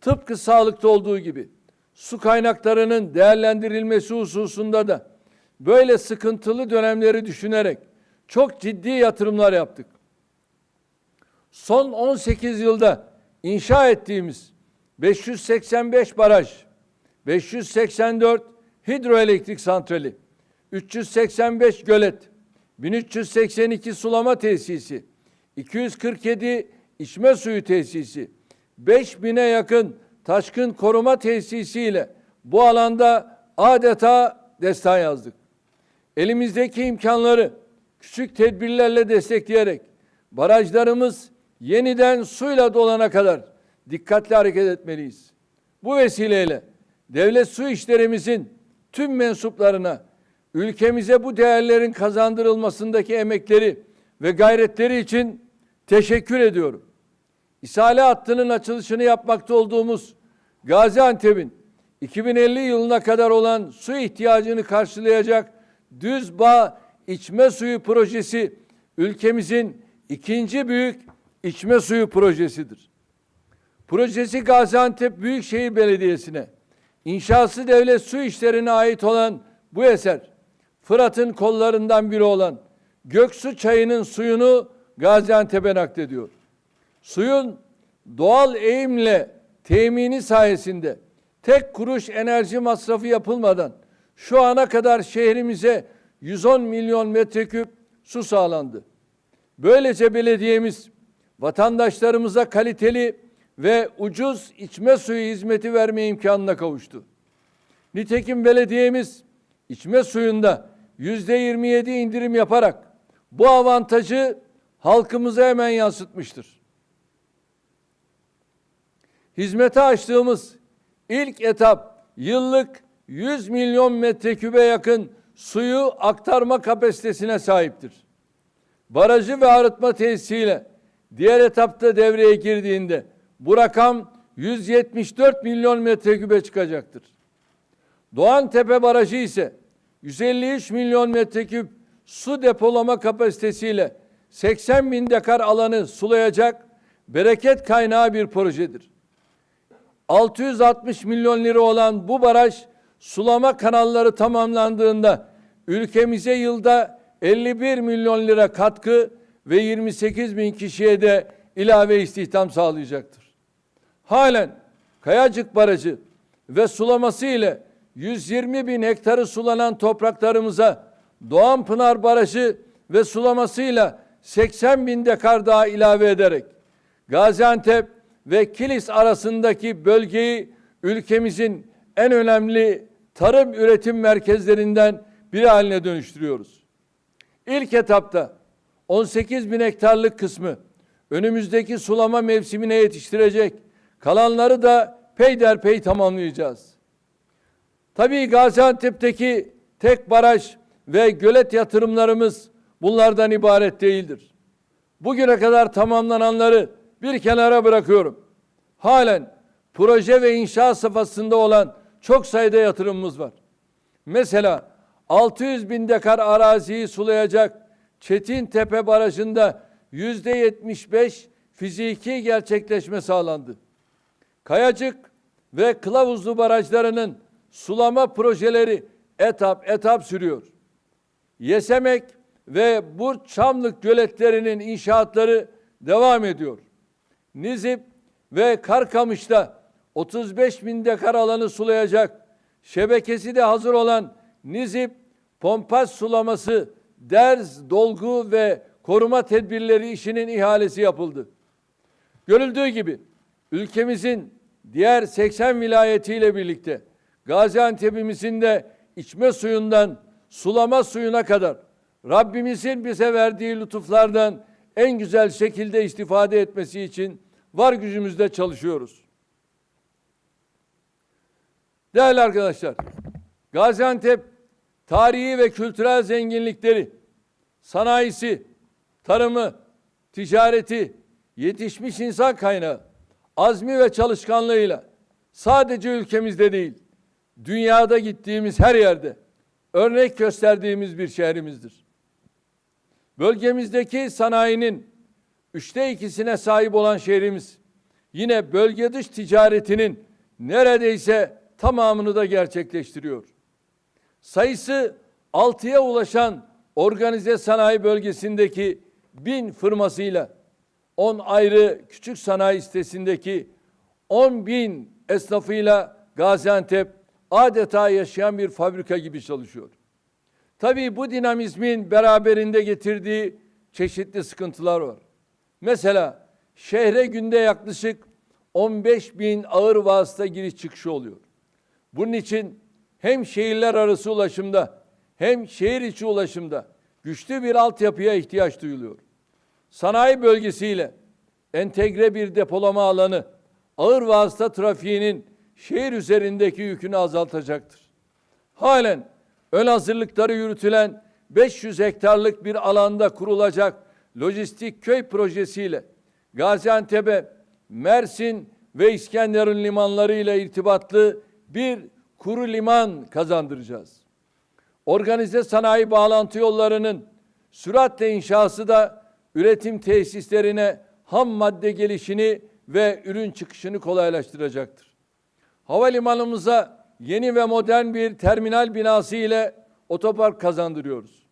tıpkı sağlıkta olduğu gibi su kaynaklarının değerlendirilmesi hususunda da böyle sıkıntılı dönemleri düşünerek çok ciddi yatırımlar yaptık. Son 18 yılda inşa ettiğimiz 585 baraj, 584 hidroelektrik santrali, 385 gölet, 1382 sulama tesisi, 247 içme suyu tesisi, 5000'e yakın taşkın koruma tesisiyle bu alanda adeta destan yazdık. Elimizdeki imkanları küçük tedbirlerle destekleyerek barajlarımız yeniden suyla dolana kadar dikkatli hareket etmeliyiz. Bu vesileyle devlet su işlerimizin tüm mensuplarına ülkemize bu değerlerin kazandırılmasındaki emekleri ve gayretleri için teşekkür ediyorum. İsale hattının açılışını yapmakta olduğumuz Gaziantep'in 2050 yılına kadar olan su ihtiyacını karşılayacak düz bağ içme suyu projesi ülkemizin ikinci büyük içme suyu projesidir. Projesi Gaziantep Büyükşehir Belediyesi'ne, inşası devlet su işlerine ait olan bu eser, Fırat'ın kollarından biri olan Göksu Çayı'nın suyunu Gaziantep'e naklediyor. Suyun doğal eğimle temini sayesinde tek kuruş enerji masrafı yapılmadan şu ana kadar şehrimize 110 milyon metreküp su sağlandı. Böylece belediyemiz vatandaşlarımıza kaliteli ve ucuz içme suyu hizmeti verme imkanına kavuştu. Nitekim belediyemiz içme suyunda yüzde 27 indirim yaparak bu avantajı halkımıza hemen yansıtmıştır. Hizmete açtığımız ilk etap yıllık 100 milyon metrekübe yakın suyu aktarma kapasitesine sahiptir. Barajı ve arıtma tesisiyle diğer etapta devreye girdiğinde bu rakam 174 milyon metrekübe çıkacaktır. Doğantepe Barajı ise 153 milyon metreküp su depolama kapasitesiyle 80 bin dekar alanı sulayacak bereket kaynağı bir projedir. 660 milyon lira olan bu baraj sulama kanalları tamamlandığında ülkemize yılda 51 milyon lira katkı ve 28 bin kişiye de ilave istihdam sağlayacaktır. Halen Kayacık Barajı ve sulaması ile 120 bin hektarı sulanan topraklarımıza Doğan Pınar Barajı ve sulamasıyla 80 bin dekar daha ilave ederek Gaziantep ve Kilis arasındaki bölgeyi ülkemizin en önemli tarım üretim merkezlerinden biri haline dönüştürüyoruz. İlk etapta 18 bin hektarlık kısmı önümüzdeki sulama mevsimine yetiştirecek. Kalanları da peyderpey tamamlayacağız. Tabii Gaziantep'teki tek baraj ve gölet yatırımlarımız bunlardan ibaret değildir. Bugüne kadar tamamlananları bir kenara bırakıyorum. Halen proje ve inşaat safhasında olan çok sayıda yatırımımız var. Mesela 600 bin dekar araziyi sulayacak Çetintepe Barajı'nda yüzde 75 fiziki gerçekleşme sağlandı. Kayacık ve Kılavuzlu barajlarının sulama projeleri etap etap sürüyor. Yesemek ve Burç Çamlık göletlerinin inşaatları devam ediyor. Nizip ve Karkamış'ta 35 bin dekar alanı sulayacak şebekesi de hazır olan Nizip Pompas sulaması derz, dolgu ve koruma tedbirleri işinin ihalesi yapıldı. Görüldüğü gibi ülkemizin diğer 80 vilayetiyle birlikte Gaziantep'imizin de içme suyundan sulama suyuna kadar Rabbimizin bize verdiği lütuflardan en güzel şekilde istifade etmesi için var gücümüzle çalışıyoruz. Değerli arkadaşlar, Gaziantep tarihi ve kültürel zenginlikleri, sanayisi, tarımı, ticareti, yetişmiş insan kaynağı, azmi ve çalışkanlığıyla sadece ülkemizde değil, dünyada gittiğimiz her yerde örnek gösterdiğimiz bir şehrimizdir. Bölgemizdeki sanayinin üçte ikisine sahip olan şehrimiz, yine bölge dış ticaretinin neredeyse tamamını da gerçekleştiriyor. Sayısı 6'ya ulaşan organize sanayi bölgesindeki bin firmasıyla 10 ayrı küçük sanayi sitesindeki 10 bin esnafıyla Gaziantep adeta yaşayan bir fabrika gibi çalışıyor. Tabii bu dinamizmin beraberinde getirdiği çeşitli sıkıntılar var. Mesela şehre günde yaklaşık 15 bin ağır vasıta giriş çıkışı oluyor. Bunun için hem şehirler arası ulaşımda hem şehir içi ulaşımda güçlü bir altyapıya ihtiyaç duyuluyor. Sanayi bölgesiyle entegre bir depolama alanı ağır vasıta trafiğinin şehir üzerindeki yükünü azaltacaktır. Halen ön hazırlıkları yürütülen 500 hektarlık bir alanda kurulacak lojistik köy projesiyle Gaziantep'e Mersin ve İskenderun limanları ile irtibatlı bir kuru liman kazandıracağız. Organize sanayi bağlantı yollarının süratle inşası da üretim tesislerine ham madde gelişini ve ürün çıkışını kolaylaştıracaktır. Havalimanımıza yeni ve modern bir terminal binası ile otopark kazandırıyoruz.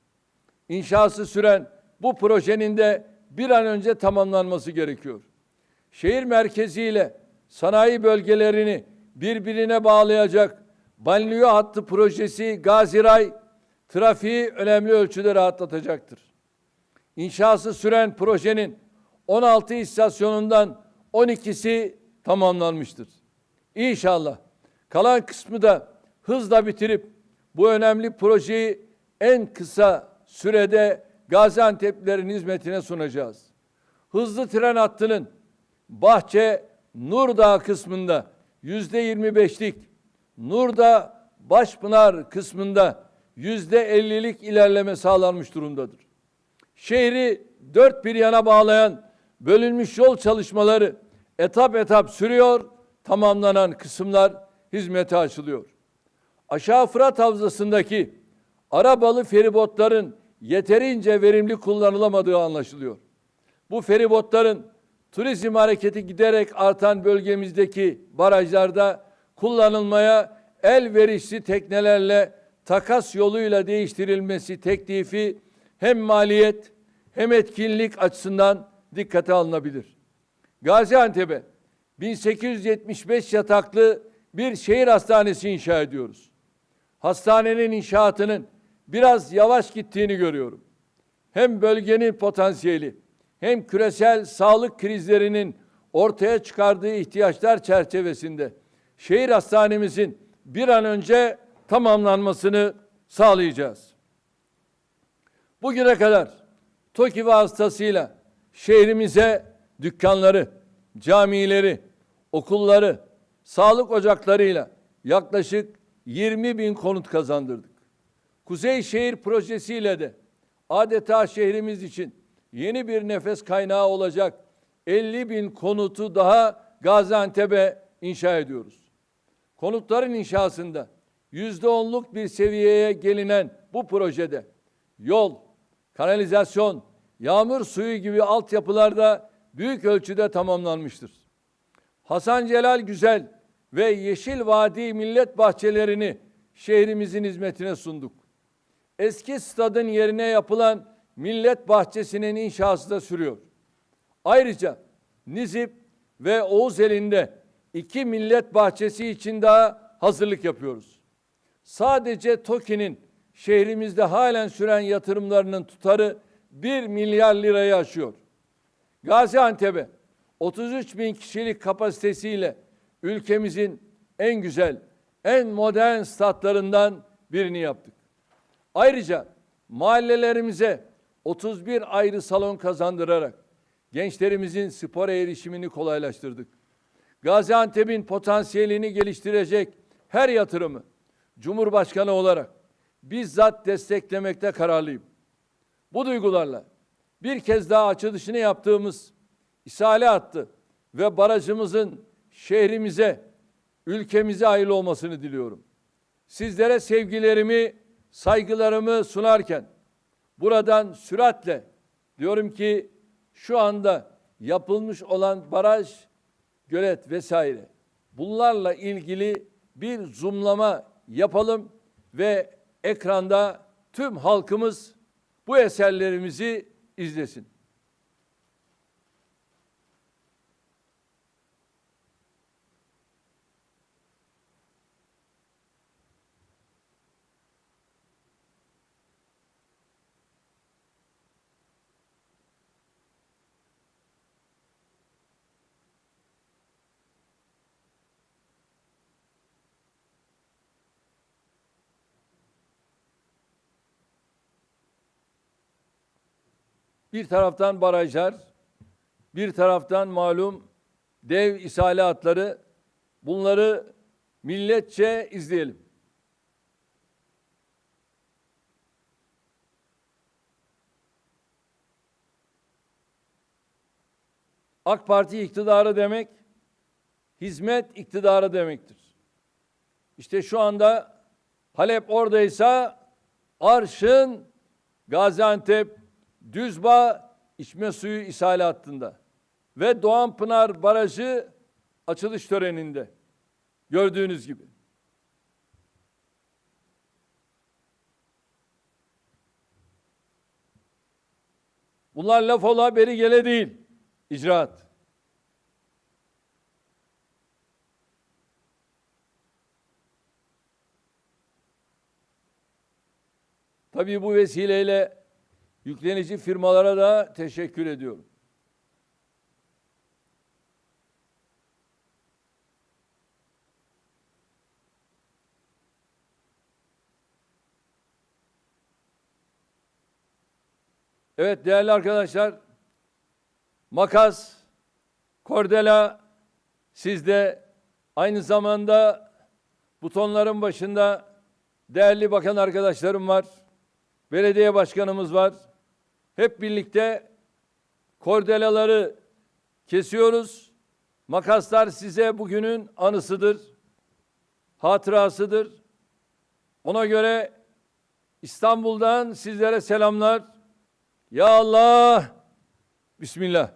İnşası süren bu projenin de bir an önce tamamlanması gerekiyor. Şehir merkeziyle sanayi bölgelerini birbirine bağlayacak banliyö hattı projesi Gaziray trafiği önemli ölçüde rahatlatacaktır. İnşası süren projenin 16 istasyonundan 12'si tamamlanmıştır. İnşallah kalan kısmı da hızla bitirip bu önemli projeyi en kısa sürede Gaziantep'lerin hizmetine sunacağız. Hızlı tren hattının Bahçe Nurdağ kısmında yüzde 25'lik, Nurda Başpınar kısmında yüzde 50'lik ilerleme sağlanmış durumdadır. Şehri dört bir yana bağlayan bölünmüş yol çalışmaları etap etap sürüyor, tamamlanan kısımlar hizmete açılıyor. Aşağı Fırat Havzası'ndaki arabalı feribotların yeterince verimli kullanılamadığı anlaşılıyor. Bu feribotların turizm hareketi giderek artan bölgemizdeki barajlarda kullanılmaya elverişli teknelerle takas yoluyla değiştirilmesi teklifi hem maliyet hem etkinlik açısından dikkate alınabilir. Gaziantep'e 1875 yataklı bir şehir hastanesi inşa ediyoruz. Hastanenin inşaatının biraz yavaş gittiğini görüyorum. Hem bölgenin potansiyeli hem küresel sağlık krizlerinin ortaya çıkardığı ihtiyaçlar çerçevesinde şehir hastanemizin bir an önce tamamlanmasını sağlayacağız. Bugüne kadar TOKİ vasıtasıyla şehrimize dükkanları, camileri, okulları, sağlık ocaklarıyla yaklaşık 20 bin konut kazandırdık. Kuzey Şehir Projesi'yle de adeta şehrimiz için yeni bir nefes kaynağı olacak 50 bin konutu daha Gaziantep'e inşa ediyoruz. Konutların inşasında yüzde onluk bir seviyeye gelinen bu projede yol, kanalizasyon, yağmur suyu gibi altyapılarda büyük ölçüde tamamlanmıştır. Hasan Celal Güzel ve Yeşil Vadi Millet Bahçelerini şehrimizin hizmetine sunduk. Eski stadın yerine yapılan Millet Bahçesi'nin inşası da sürüyor. Ayrıca Nizip ve Oğuzel'inde iki millet bahçesi için daha hazırlık yapıyoruz. Sadece TOKİ'nin şehrimizde halen süren yatırımlarının tutarı 1 milyar lirayı aşıyor. Gaziantep'e 33 bin kişilik kapasitesiyle ülkemizin en güzel, en modern statlarından birini yaptık. Ayrıca mahallelerimize 31 ayrı salon kazandırarak gençlerimizin spora erişimini kolaylaştırdık. Gaziantep'in potansiyelini geliştirecek her yatırımı Cumhurbaşkanı olarak bizzat desteklemekte kararlıyım. Bu duygularla bir kez daha açılışını yaptığımız İsale hattı ve barajımızın şehrimize, ülkemize hayırlı olmasını diliyorum. Sizlere sevgilerimi, saygılarımı sunarken buradan süratle diyorum ki şu anda yapılmış olan baraj gölet vesaire. Bunlarla ilgili bir zoomlama yapalım ve ekranda tüm halkımız bu eserlerimizi izlesin. Bir taraftan barajlar, bir taraftan malum dev isale hatları. Bunları milletçe izleyelim. AK Parti iktidarı demek, hizmet iktidarı demektir. İşte şu anda Halep oradaysa Arşın, Gaziantep, Düzbağ içme suyu ishali hattında ve Doğanpınar Barajı açılış töreninde gördüğünüz gibi. Bunlar laf ola beri gele değil. İcraat. Tabii bu vesileyle yüklenici firmalara da teşekkür ediyorum. Evet değerli arkadaşlar, makas, kordela sizde aynı zamanda butonların başında değerli bakan arkadaşlarım var. Belediye başkanımız var. Hep birlikte kordelaları kesiyoruz. Makaslar size bugünün anısıdır. Hatırasıdır. Ona göre İstanbul'dan sizlere selamlar. Ya Allah. Bismillah.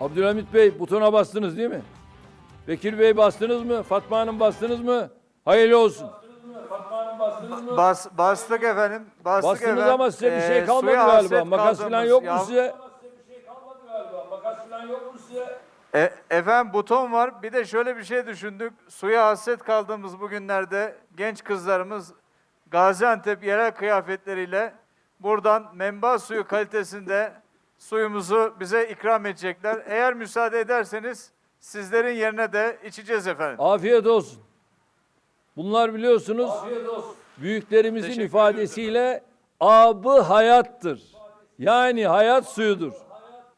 Abdülhamit Bey butona bastınız değil mi? Bekir Bey bastınız mı? Fatma Hanım bastınız mı? Hayırlı olsun. Bas, bastık efendim. Bastık Bastınız efendim. ama size bir şey Ee, kalmadı suya galiba. hasret Makas falan kaldığımız- yok mu size? Size bir kalmadı galiba. Makas falan yok mu size? E, efendim buton var. Bir de şöyle bir şey düşündük. Suya hasret kaldığımız bu günlerde genç kızlarımız Gaziantep yerel kıyafetleriyle buradan menba suyu kalitesinde suyumuzu bize ikram edecekler. Eğer müsaade ederseniz sizlerin yerine de içeceğiz efendim. Afiyet olsun. Bunlar biliyorsunuz büyüklerimizin ifadesiyle abı hayattır. Yani hayat suyudur.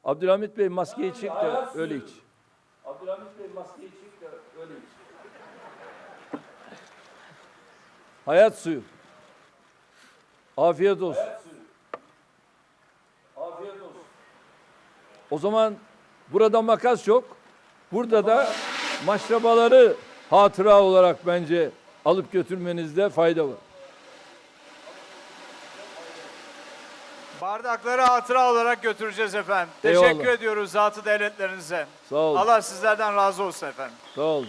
Abdülhamit Bey maskeyi çek de öyle iç. Abdülhamit Bey maskeyi çek de öyle iç. Hayat suyu. Afiyet olsun. Afiyet olsun. O zaman burada makas yok. Burada da maşrabaları hatıra olarak bence alıp götürmenizde fayda var. Bardakları hatıra olarak götüreceğiz efendim. Eyvallah. Teşekkür ediyoruz zatı devletlerinize. Sağ olun. Allah sizlerden razı olsun efendim. Sağ olun.